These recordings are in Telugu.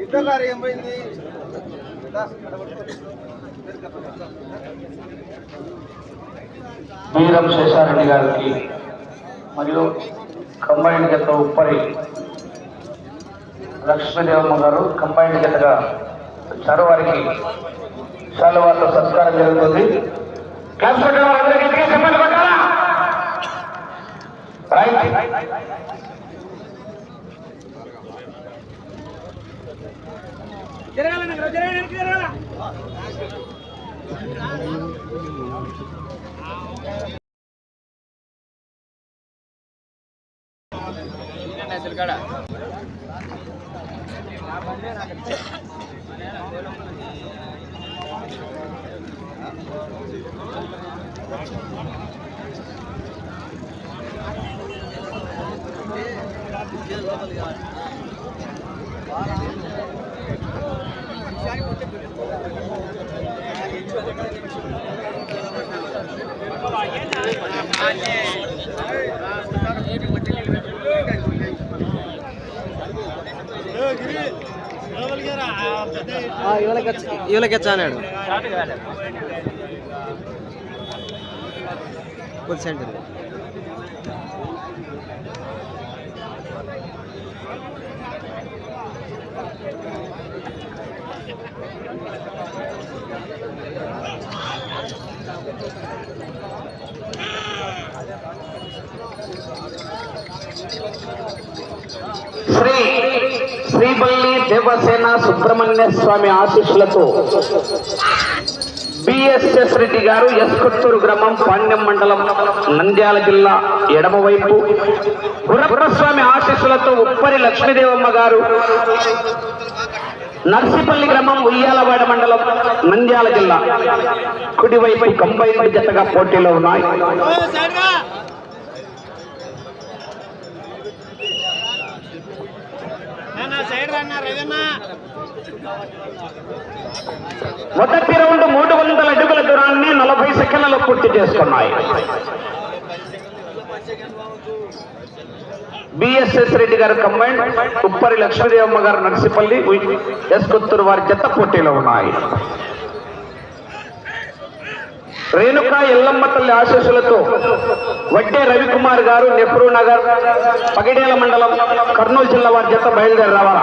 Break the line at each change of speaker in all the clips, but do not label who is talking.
ఇద్దరు ఏం పోయింది
వీరం శేషారెడ్డి గారికి మరియు కంబైన్ గత ఉప్పరి లక్ష్మీదేవమ్మ గారు కంబైన్ జతగా వచ్చారు. వారికి శాలువాతో సత్కారం జరుగుతుంది. క్లాస్ పెట్టిన వారందరికీ గట్టిగా చప్పట్లు కొట్టాలా? రైట్. శ్రీ శ్రీపల్లి దేవసేన సుబ్రహ్మణ్య స్వామి ఆశీస్సులతో బిఎస్ఎస్ రెడ్డి గారు ఎస్కొత్తూరు గ్రామం పాండ్యం మండలం నంద్యాల జిల్లా ఎడమవైపు. గురప్రస్వామి ఆశీస్సులతో ఉప్పరి లక్ష్మీదేవమ్మ గారు నర్సిపల్లి గ్రామం ఉయ్యాలవాడ మండలం నంద్యాల జిల్లా. కుడివైపు కంబైన్డ్ జతగా పోటీలో ఉన్నాయి. మొదటి రౌండ్ మూడు వందల అడుగుల దూరాన్ని నలభై సెకండ్లలో పూర్తి చేసుకున్నాయి. బిఎస్ఎస్ రెడ్డి గారు కంబైన్ ఉప్పరి లక్ష్మీదేవమ్మ గారు నర్సిపల్లి ఎస్ కొత్తూరు వారి జత పోటీలో ఉన్నాయి. రేణుక ఎల్లమ్మ తల్లి ఆశీస్సులతో వడ్డే రవికుమార్ గారు నెహ్రూ నగర్ పగిడేల మండలం కర్నూలు జిల్లా వారి జత బయలుదేరి రావాలా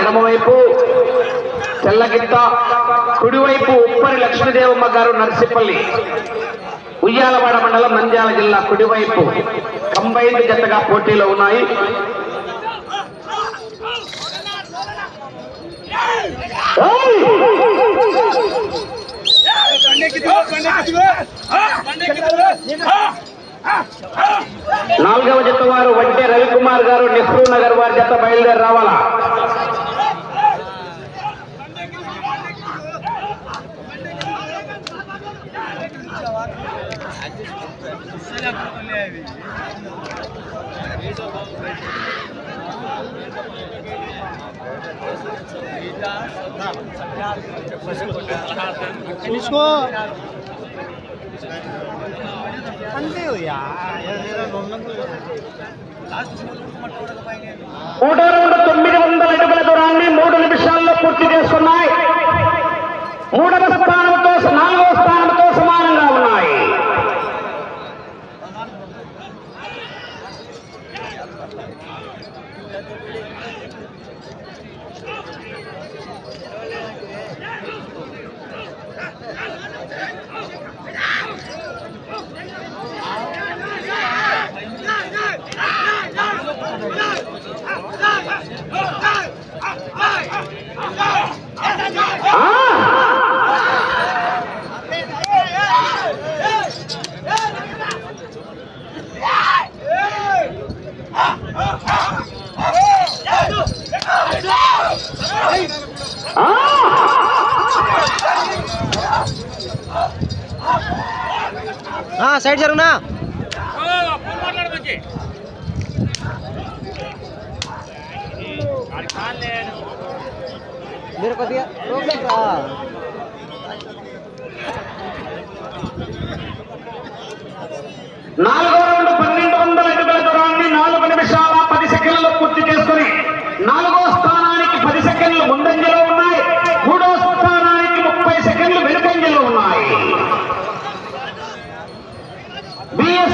ఎడమవైపు తెల్లగిట్ట కుడివైపు ఉప్పరి లక్ష్మీదేవమ్మ గారు నర్సిపల్లి ఉయ్యాలవాడ మండలం నంద్యాల జిల్లా కుడివైపు. కంబైన్డ్ జతగా పోటీలో ఉన్నాయి. నాలుగవ జత వారు వడ్డే రవికుమార్ గారు నెహ్రూ నగర్ వారి జత బయలుదేరి రావాలా?
చూసుకో.
నూట రెండు తొమ్మిది వందల అడుగుల దూరాన్ని మూడు నిమిషాల్లో పూర్తి చేస్తున్నాయి. మూడవ స్థానంతో నాలుగవ
సైడ్ జరుగునా? మీరు కొద్దిగా
నాలుగో రౌండ్ పన్నెండు వందల అడుగుల దూరాన్ని నాలుగు నిమిషాల పది సెకండ్లలో పూర్తి చేసుకుని నాలుగో స్థానానికి పది సెకండ్ ముందంజలో ఉన్నాయి మూడో స్థానానికి ముప్పై సెకండ్లు వెనుకంజలో ఉన్నాయి బిఎస్ఎస్ రెడ్డి గారు ఎస్కొత్తూరు ఉప్పరి లక్ష్మీదేవమ్మ గారు నర్సిపల్లి వారి చేత పోటీలో ఉన్నా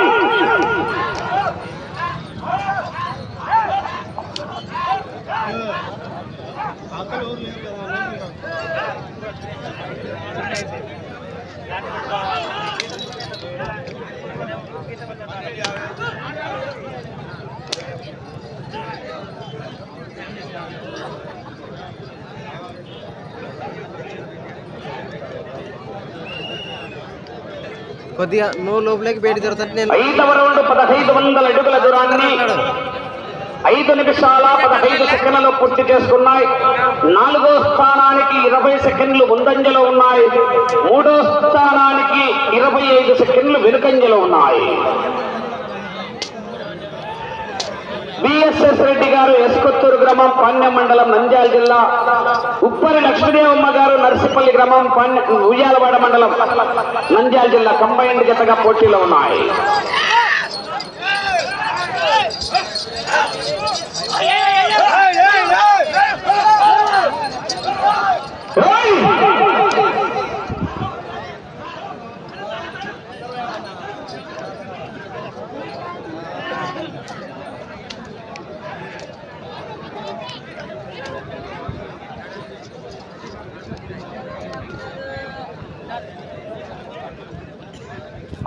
కొద్దిగా నువ్వు లోపలికి బయట జరుగుతుంటే నేను
ఐదవ రౌండ్ పదహైదు వందల అడుగుల దూరాన్ని ఐదు నిమిషాల పదహైదు సెకండ్లు పూర్తి చేసుకున్నాయి. నాలుగో స్థానానికి ఇరవై సెకండ్లు ముందంజలో ఉన్నాయి. మూడో స్థానానికి ఇరవై ఐదు సెకండ్లు వెనుకంజలో ఉన్నాయి. బిఎస్ఎస్ రెడ్డి గారు ఎస్కొత్తూరు గ్రామం పాణ్యం మండలం నంద్యాల జిల్లా. ఉప్పరి లక్ష్మీదేవమ్మ గారు నర్సిపల్లి గ్రామం పాణ్య ఉయ్యాలవాడ మండలం నంద్యాల జిల్లా. కంబైన్డ్ జతగా పోటీలో ఉన్నాయి.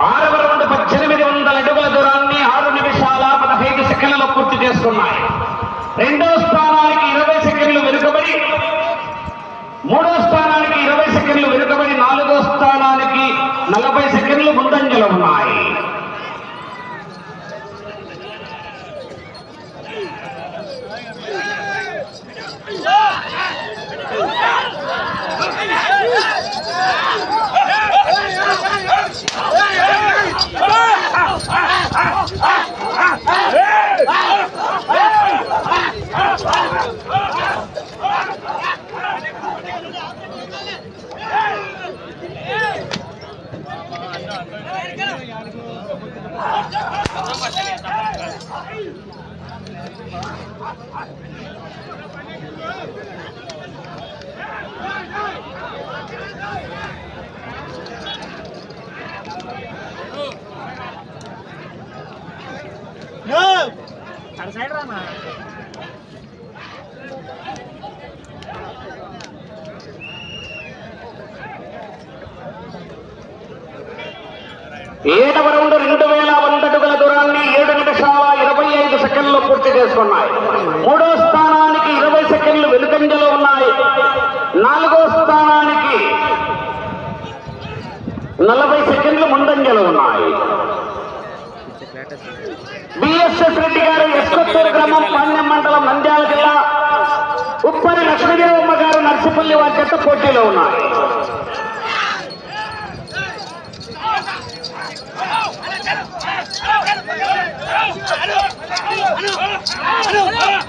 ఆరవ రౌండ్ పద్దెనిమిది వందల అడుగుల దూరాన్ని ఆరు నిమిషాల పదహైదు సెకండ్లలో పూర్తి చేసుకున్నాయి రెండు స్థానానికి ఇరవై సెకండ్లు వెనుకబడి మూడో స్థానానికి ఇరవై సెకండ్లు వెనుకబడి నాలుగో స్థానానికి నలభై సెకండ్లు ముందంజలో ఉన్నాయి. ఏడవ రౌండ్ రెండు వేల వంద అడుగుల దూరాన్ని ఏడు నిమిషాల ఇరవై ఐదు సెకండ్లు పూర్తి చేసుకున్నాయి. మూడో స్థానానికి ఇరవై సెకండ్లు వెనుకంజలో ఉన్నాయి. నాలుగో స్థానానికి నలభై సెకండ్లు ముందంజలో ఉన్నాయి. బిఎస్ఎస్ రెడ్డి గారు ఎస్కొత్తూరు గ్రామం పాణ్యం మండలం నంద్యాల జిల్లా ఉప్పరి లక్ష్మీదేవమ్మ గారు నర్సిపల్లి వారి చేత పోటీలో ఉన్నాయి. Adam!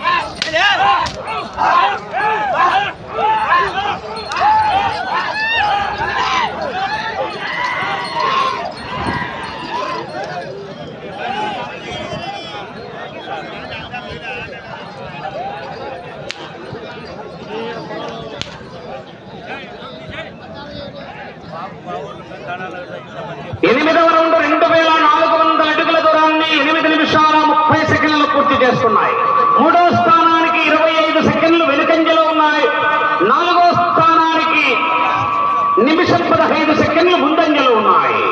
చేస్తున్నాయి. మూడో స్థానానికి ఇరవై ఐదు సెకండ్లు వెనుకంజలో ఉన్నాయి. నాలుగో స్థానానికి నిమిషం పదహైదు సెకండ్లు ముందంజలో ఉన్నాయి.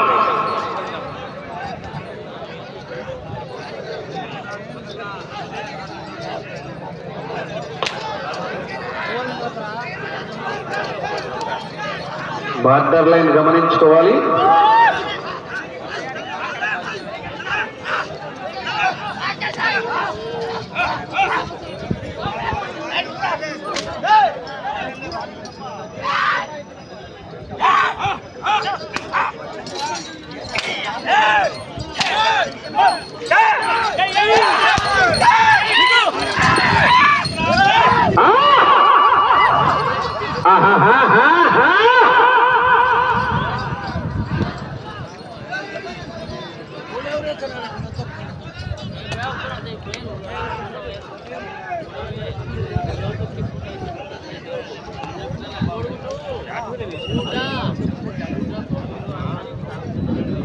బార్డర్ లైన్ గమనించుకోవాలి.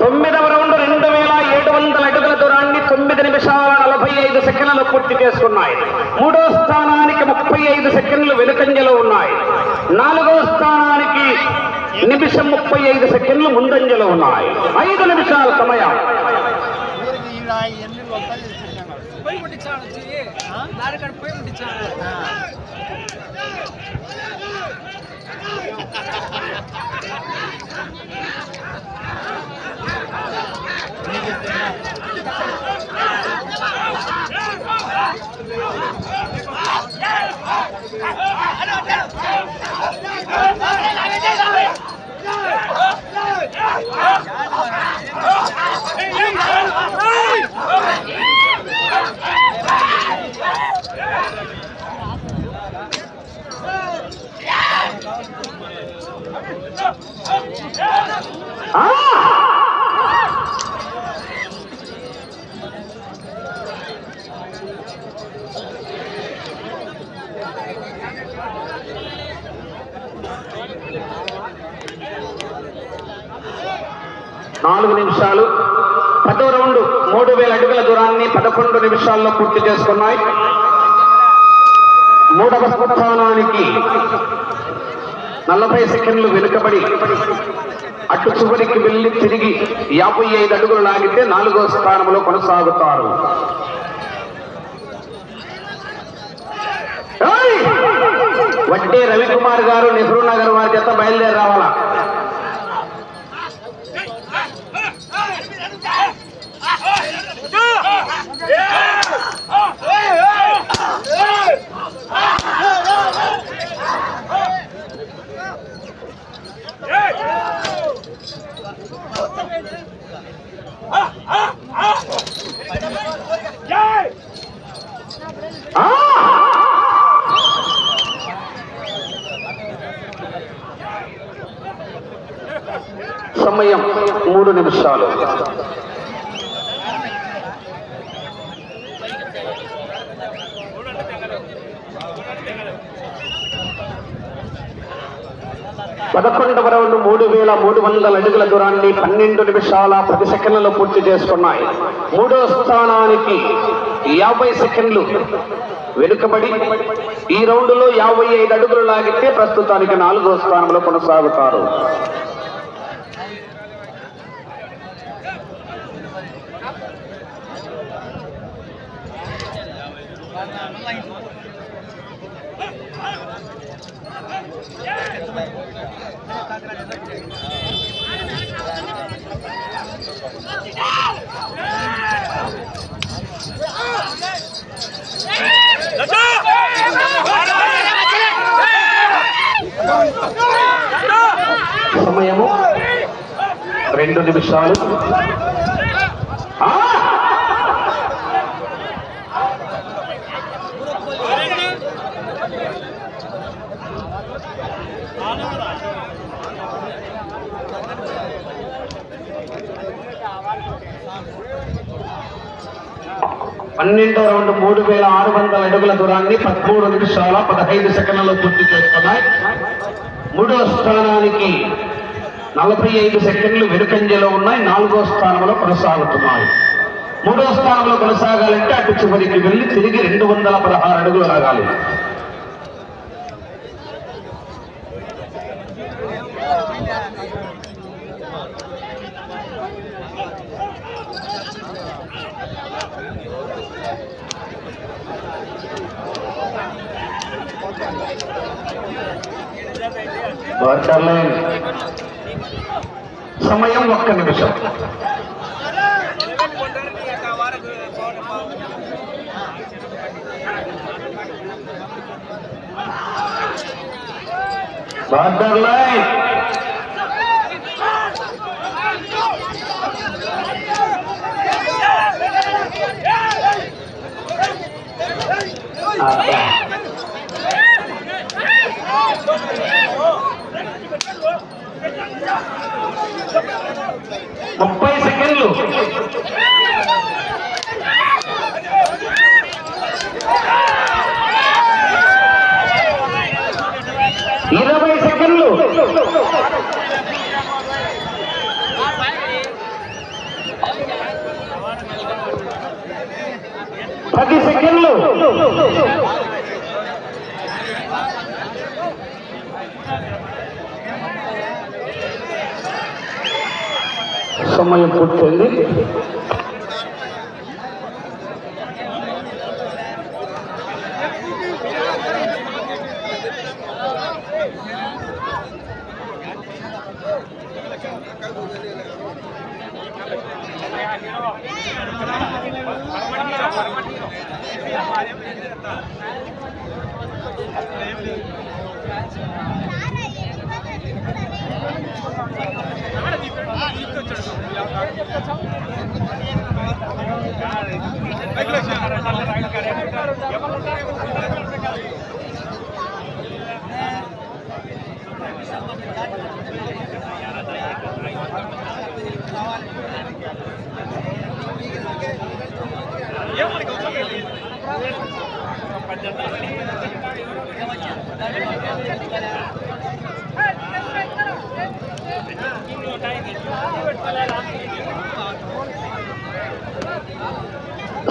తొమ్మిదవ రౌండ్ రెండు వేల ఏడు వందల అడుగుల దూరాన్ని తొమ్మిది నిమిషాల నలభై ఐదు సెకండ్లు పూర్తి చేసుకున్నాయి. మూడో స్థానానికి ముప్పై ఐదు సెకండ్లు వెనుకంజలో ఉన్నాయి. నాలుగో స్థానానికి నిమిషం ముప్పై ఐదు సెకండ్లు ముందంజలో ఉన్నాయి. ఐదు నిమిషాల సమయం.
పోయి ハハハ
ハ! నాలుగు నిమిషాలు. పదో రౌండ్. మూడు వేల అడుగుల దూరాన్ని పదకొండు నిమిషాల్లో పూర్తి చేసుకున్నాయి. మూడవ స్థానానికి నలభై సెకండ్లు వెనుకబడి అటు చివరికి వెళ్ళి తిరిగి యాభై ఐదు అడుగులు లాగితే నాలుగో స్థానంలో కొనసాగుతారు. వడ్డే రవికుమార్ గారు నెహ్రూ నగర్ వారి చేత బయలుదేరి రావాలా Yeah! సమయం మూడు నిమిషాలు. పదకొండవ రౌండ్ మూడు వేల మూడు వందల అడుగుల దూరాన్ని పన్నెండు నిమిషాల పది సెకండ్లలో పూర్తి చేసుకున్నాయి. మూడో స్థానానికి యాభై సెకండ్లు వెనుకబడి ఈ రౌండ్లో యాభై ఐదు అడుగులు లాగితే ప్రస్తుతానికి నాలుగో స్థానంలో కొనసాగుతారు. సమయము రెండు నిమిషాలు పన్నెండో రౌండ్ మూడు వేల ఆరు వందల అడుగుల దూరాన్ని పదమూడు నిమిషాల పదహైదు సెకండ్లలో పూర్తి చేస్తున్నాయి మూడో స్థానానికి నలభై ఐదు సెకండ్లు వెనుకంజలో ఉన్నాయి. నాలుగో స్థానంలో కొనసాగుతున్నాయి. మూడో స్థానంలో కొనసాగాలంటే అటు చివరికి వెళ్ళి తిరిగి రెండు వందల పదహారు అడుగులు
రాగాలి సమయం ఒక్క నిమిషం. బార్డర్ లైన్ ముప్పై సెకండ్లు. ఇరవై సెకండ్లు. పది సెకండ్లు. సమయం పూర్తయింది.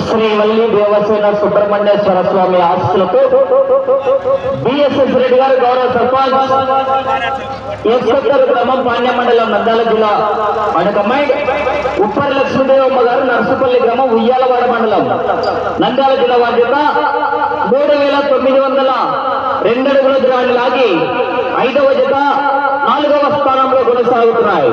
శ్రీవల్లి దేవసేన సుబ్రహ్మణ్యేశ్వర స్వామి ఆశీస్సులతో బిఎస్ఎస్ రెడ్డి గారు గౌరవ సర్పంచ్ ఎస్కొత్తూరు గ్రామం పాండ్య మండలం నంద్యాల జిల్లా మనకమ్మాయి ఉప్పరి లక్ష్మీదేవమ్మ గారు నర్సుపల్లి గ్రామం ఉయ్యాలవాడ మండలం నంద్యాల జిల్లా బాధ్యత మూడు వేల తొమ్మిది వందల రెండు అడుగుల దూరాన్ని లాగి ఐదవ జత నాలుగవ స్థానంలో కొనసాగుతున్నాయి.